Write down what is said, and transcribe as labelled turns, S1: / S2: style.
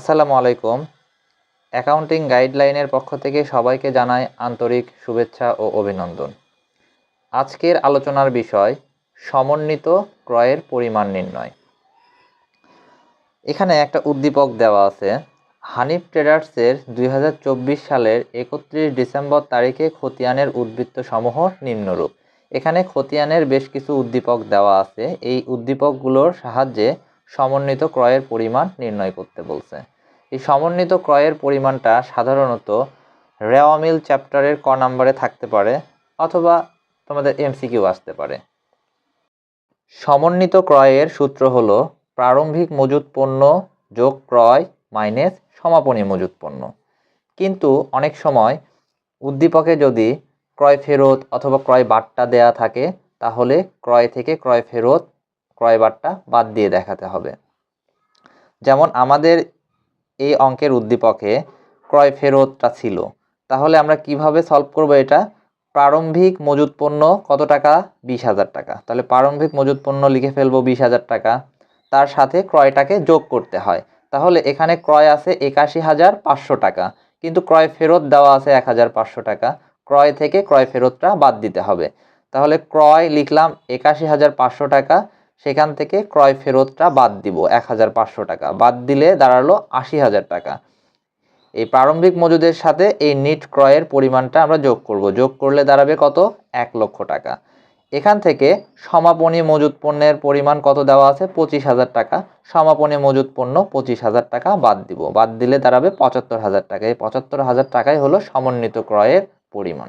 S1: আসসালামু আলাইকুম। অ্যাকাউন্টিং গাইডলাইনের পক্ষ থেকে সবাইকে জানাই আন্তরিক শুভেচ্ছা ও অভিনন্দন। আজকের আলোচনার বিষয়, সমন্বিত ক্রয়ের পরিমাণ নির্ণয়। এখানে একটা উদ্দীপক দেওয়া আছে। হানিফ ট্রেডার্সের দুই হাজার চব্বিশ সালের একত্রিশ ডিসেম্বর তারিখে খতিয়ানের উদ্বৃত্ত সমূহ নিম্নরূপ। এখানে খতিয়ানের বেশ কিছু উদ্দীপক দেওয়া আছে। এই উদ্দীপকগুলোর সাহায্যে সমন্বিত ক্রয়ের পরিমাণ নির্ণয় করতে বলছে। এই সমন্বিত ক্রয়ের পরিমাণটা সাধারণত রেওয়ামিল চ্যাপ্টারের ক নাম্বারে থাকতে পারে অথবা তোমাদের এমসিকিউ আসতে পারে। সমন্বিত ক্রয়ের সূত্র হলো প্রারম্ভিক মজুত পণ্য যোগ ক্রয় মাইনাস সমাপনী মজুত পণ্য। কিন্তু অনেক সময় উদ্দীপকে যদি ক্রয় ফেরত অথবা ক্রয় বার্তা দেয়া থাকে তাহলে ক্রয় থেকে ক্রয় ফেরত ক্রয় বাট্টা বাদ দিয়ে দেখাতে হবে। যেমন আমাদের এই অঙ্কের উদ্দীপকে ক্রয় ফেরতটা ছিল, তাহলে আমরা কীভাবে সলভ করব এটা? প্রারম্ভিক মজুত পণ্য কত টাকা? বিশ হাজার টাকা। তাহলে প্রারম্ভিক মজুত পণ্য লিখে ফেলব বিশ হাজার টাকা। তার সাথে ক্রয়টাকে যোগ করতে হয়। তাহলে এখানে ক্রয় আছে একাশি হাজার পাঁচশো টাকা, কিন্তু ক্রয় ফেরত দেওয়া আছে এক হাজার পাঁচশো টাকা। ক্রয় থেকে ক্রয় ফেরতটা বাদ দিতে হবে। তাহলে ক্রয় লিখলাম একাশি হাজার পাঁচশো টাকা সেখান থেকে ক্রয় ফেরতটা বাদ দিব এক হাজার পাঁচশো টাকা। বাদ দিলে দাঁড়াল আশি হাজার টাকা। এই প্রারম্ভিক মজুদের সাথে এই নিট ক্রয়ের পরিমাণটা আমরা যোগ করব। যোগ করলে দাঁড়াবে কত? এক লক্ষ টাকা। এখান থেকে সমাপনী মজুত পণ্যের পরিমাণ কত দেওয়া আছে? পঁচিশ হাজার টাকা। সমাপনী মজুত পণ্য পঁচিশ হাজার টাকা বাদ দিব। বাদ দিলে দাঁড়াবে পঁচাত্তর হাজার টাকা। এই পঁচাত্তর হাজার টাকাই হলো সমন্বিত ক্রয়ের পরিমাণ।